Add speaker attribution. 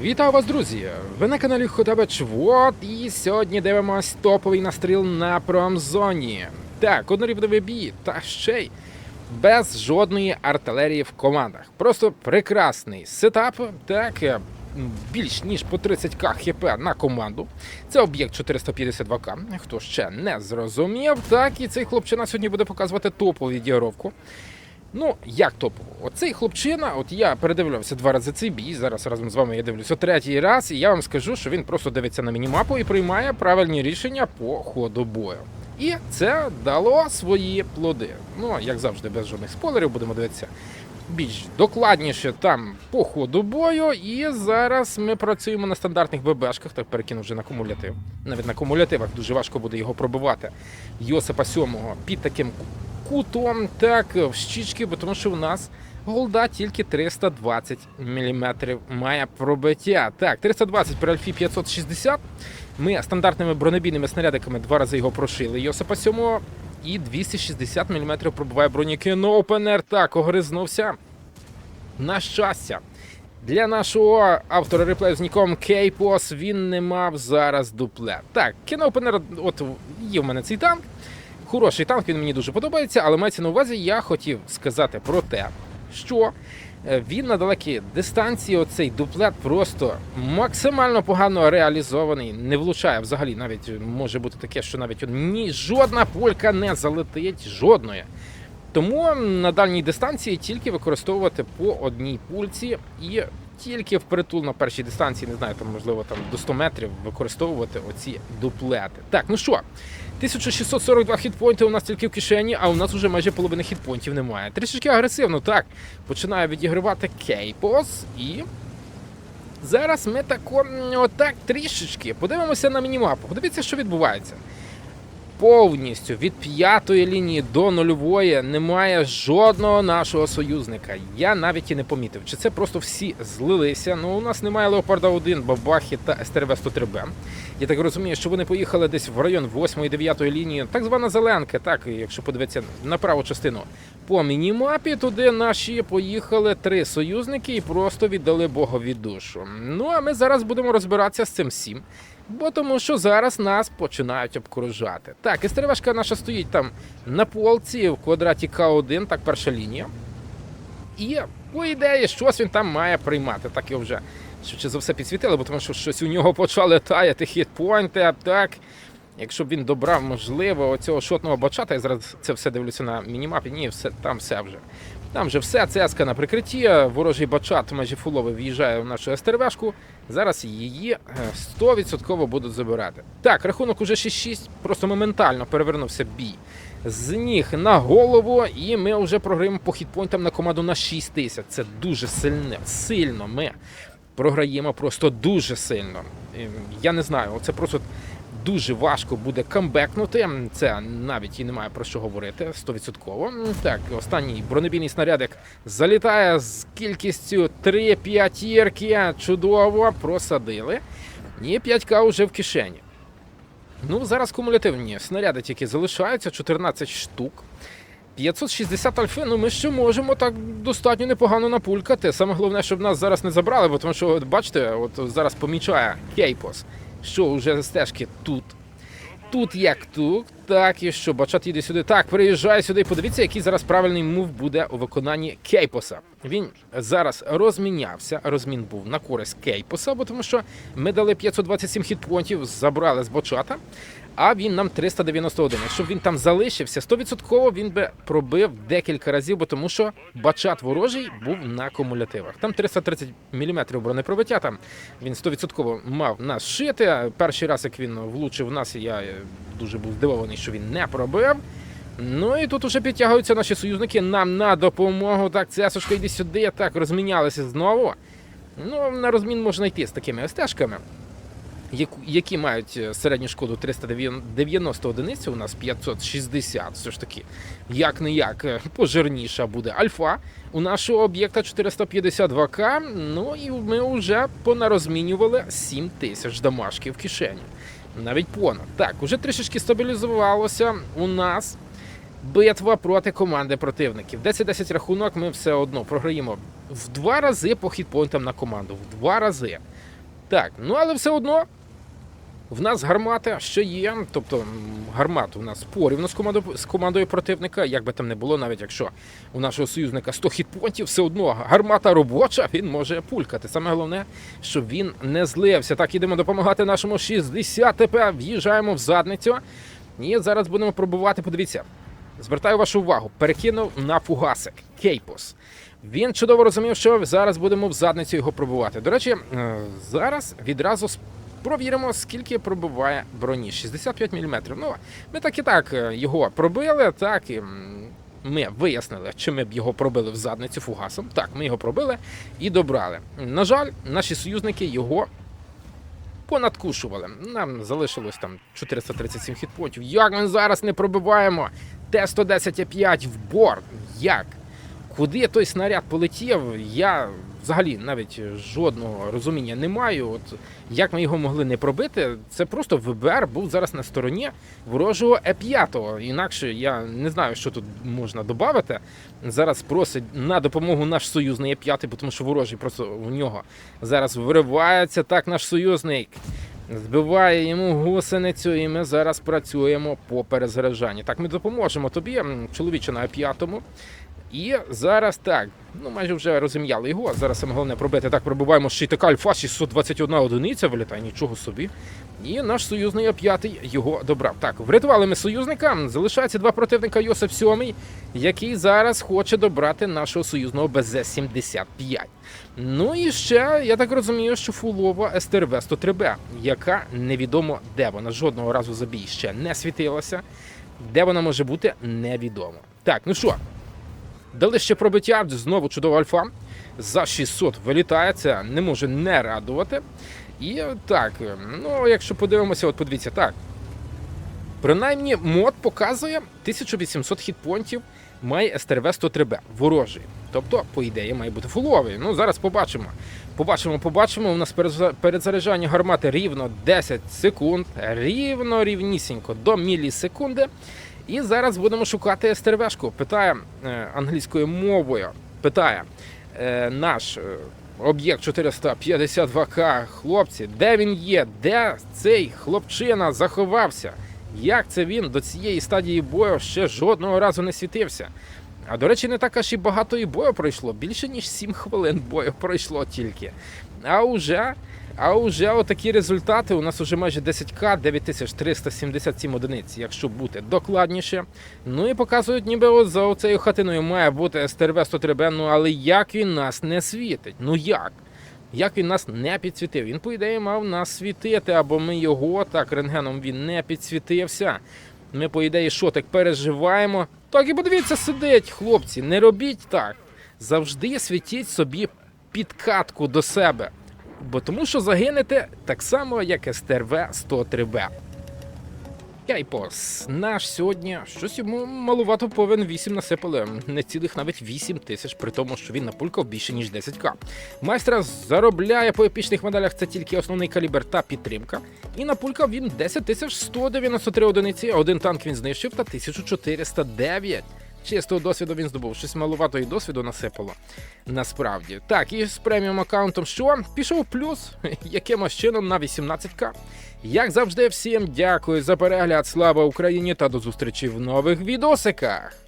Speaker 1: Вітаю вас, друзі! Ви на каналі Хотабач Вот і сьогодні дивимось топовий настріл на промзоні. Так, однорівневий бій, та ще й без жодної артилерії в командах. Просто прекрасний сетап, так, е, більш ніж по 30к хп на команду. Це об'єкт 452к. Хто ще не зрозумів, так і цей хлопчина сьогодні буде показувати топову відігровку. Ну, як топово? Оцей хлопчина, от я передивлявся два рази цей бій. Зараз разом з вами я дивлюся третій раз, і я вам скажу, що він просто дивиться на мінімапу і приймає правильні рішення по ходу бою. І це дало свої плоди. Ну, як завжди, без жодних спойлерів, будемо дивитися більш докладніше там по ходу бою. І зараз ми працюємо на стандартних ББшках, так перекину вже на кумулятив. Навіть на кумулятивах дуже важко буде його пробивати. Йосипа Сьомого під таким кутом, так, в щічки, бо тому що у нас голда тільки 320 мм має пробиття. Так, 320 при альфі 560. Ми стандартними бронебійними снарядиками два рази його прошили. Йосипа 7 і 260 мм пробиває броніки. Опенер так огризнувся. На щастя. Для нашого автора реплею з ніком Кейпос він не мав зараз дуплет. Так, кіноопенер, от є в мене цей танк. Хороший танк, він мені дуже подобається, але мається на увазі, я хотів сказати про те, що е, він на далекій дистанції, оцей дуплет просто максимально погано реалізований, не влучає взагалі. Навіть може бути таке, що навіть ні жодна пулька не залетить, жодної. Тому на дальній дистанції тільки використовувати по одній пульці і тільки впритул на першій дистанції, не знаю, там можливо там до 100 метрів використовувати оці дуплети. Так, ну що, 1642 хітпойнти у нас тільки в кишені, а у нас вже майже половини хітпойнтів немає. Трішечки агресивно, так. Починає відігравати Кейпос і. Зараз ми тако, отак трішечки подивимося на мінімапу. Подивіться, що відбувається. Повністю від п'ятої лінії до нульової немає жодного нашого союзника. Я навіть і не помітив. Чи це просто всі злилися? Ну, у нас немає Леопарда 1, Бабахи та СТРВ 103Б. Я так розумію, що вони поїхали десь в район 8-9 лінії, так звана зеленка, так, якщо подивитися на праву частину. По мінімапі туди наші поїхали три союзники і просто віддали Богові душу. Ну а ми зараз будемо розбиратися з цим всім. Бо тому що зараз нас починають обкружати. Так, СТРВшка наша стоїть там на полці в квадраті К1, так перша лінія. І, по ідеї, щось він там має приймати. Так його вже швидше за все підсвітили, бо тому що щось у нього почали таяти хітпойнти, так. Якщо б він добрав, можливо, оцього шотного бачата, я зараз це все дивлюся на мінімапі. Ні, все, там все вже. Там вже все, цеска на прикритті, ворожий бачат майже фуловий в'їжджає в нашу СТРВшку. Зараз її е, 100% будуть забирати. Так, рахунок уже 6-6, просто моментально перевернувся бій з ніг на голову, і ми вже програємо по хітпойнтам на команду на 6 тисяч. Це дуже сильне, сильно ми програємо просто дуже сильно. Ем, Я не знаю, це просто дуже важко буде камбекнути. Це навіть і немає про що говорити 100%. Так, останній бронебійний снарядик залітає з кількістю 3 п'ятірки. Чудово, просадили. І 5К вже в кишені. Ну, зараз кумулятивні снаряди тільки залишаються 14 штук. 560 альфи, ну ми ще можемо так достатньо непогано напулькати. Саме головне, щоб нас зараз не забрали, бо тому що, бачите, от зараз помічає Кейпос, що вже стежки тут. Тут як тут, так і що, бачат їде сюди. Так, приїжджай сюди. Подивіться, який зараз правильний мув буде у виконанні Кейпоса. Він зараз розмінявся. Розмін був на користь Кейпоса, бо тому що ми дали 527 хітпонтів, забрали з бочата, а він нам 391. Якщо б він там залишився, 100% він би пробив декілька разів, бо тому що бачат ворожий був на кумулятивах. Там 330 мм бронепробиття. Там він 100% мав нас шити. Перший раз, як він влучив нас, я е, дуже був здивований, що він не пробив. Ну і тут уже підтягуються наші союзники нам на допомогу. Так, цесушка, йди сюди. Так, розмінялися знову. Ну, на розмін можна йти з такими стежками, які мають е, середню шкоду 390 одиниць, у нас 560, все ж таки, як не як пожирніша буде альфа. У нашого об'єкта 452к. Ну і ми вже понарозмінювали 7 тисяч дамашки в кишені. Навіть понад. Так, уже трішечки стабілізувалося у нас битва проти команди противників. 10-10 рахунок ми все одно програємо в два рази по хітпойнтам на команду. В два рази. Так, ну але все одно. В нас гармата ще є, тобто гармат у нас порівну з командою, з командою противника, як би там не було, навіть якщо у нашого союзника 100 хітпонтів, все одно гармата робоча, він може пулькати. Саме головне, щоб він не злився. Так, ідемо допомагати нашому 60 ТП, в'їжджаємо в задницю. І зараз будемо пробувати, подивіться. Звертаю вашу увагу, перекинув на фугасик Кейпос. Він чудово розумів, що зараз будемо в задницю його пробувати. До речі, е, зараз відразу провіримо, скільки пробиває броні. 65 мм. Ну, ми так і так е, його пробили, так і ми вияснили, чи ми б його пробили в задницю фугасом. Так, ми його пробили і добрали. На жаль, наші союзники його понадкушували. Нам залишилось там 437 хітпонтів. Як ми зараз не пробиваємо? Т-110 в борт. Як? Куди той снаряд полетів, я взагалі навіть жодного розуміння не маю. От як ми його могли не пробити, це просто ВБР був зараз на стороні ворожого Е5. Інакше я не знаю, що тут можна додати. Зараз просить на допомогу наш союзний Е5, тому що ворожий просто у нього зараз виривається так наш союзник. Збиває йому гусеницю, і ми зараз працюємо по перезаряджанні. Так, ми допоможемо тобі, чоловіче на п'ятому. І зараз так, ну майже вже розім'яли його. Зараз саме головне пробити. Так, пробиваємо щитика Альфа 621 одиниця, вилітає нічого собі. І наш союзний п'ятий його добрав. Так, врятували ми союзника. Залишається два противника Йосип 7, який зараз хоче добрати нашого союзного БЗ-75. Ну і ще, я так розумію, що фулова СТРВ-103Б, яка невідомо де вона. Жодного разу за бій ще не світилася. Де вона може бути, невідомо. Так, ну що, дали ще пробиття, знову чудова альфа. За 600 вилітає, це не може не радувати. І так, ну якщо подивимося, от подивіться, так. Принаймні, мод показує 1800 хітпонтів має СТРВ 103Б ворожий. Тобто, по ідеї, має бути фуловий. Ну, зараз побачимо. Побачимо, побачимо. У нас переза- перезаряджання гармати рівно 10 секунд, рівно рівнісінько до мілісекунди. І зараз будемо шукати СТРВшку. Питає е, англійською мовою. Питає е, наш е, об'єкт 452К. Хлопці, де він є? Де цей хлопчина заховався? Як це він до цієї стадії бою ще жодного разу не світився? А до речі, не так аж і багато і бою пройшло. Більше ніж 7 хвилин бою пройшло тільки. А уже, а уже отакі результати. У нас уже майже 10к, 9377 одиниць, якщо бути докладніше. Ну і показують, ніби от за оцею хатиною має бути СТРВ 103 ну але як він нас не світить? Ну як? Як він нас не підсвітив? Він, по ідеї, мав нас світити, або ми його так рентгеном він не підсвітився. Ми, по ідеї, що так переживаємо. Так і подивіться, сидить, хлопці, не робіть так. Завжди світіть собі підкатку до себе. Бо тому що загинете так само, як СТРВ 103Б. Кейпос. Наш сьогодні щось йому малувато повинен 8 насипали. Не цілих навіть 8 тисяч, при тому, що він напулькав більше ніж 10к. Майстра заробляє по епічних медалях це тільки основний калібр та підтримка. І напулькав він 10 тисяч 193 одиниці, один танк він знищив та 1409. Чистого досвіду він здобув. Щось малувато і досвіду насипало. Насправді. Так, і з преміум аккаунтом що? Пішов плюс якимось чином на 18к. Як завжди, всім дякую за перегляд. Слава Україні та до зустрічі в нових відосиках.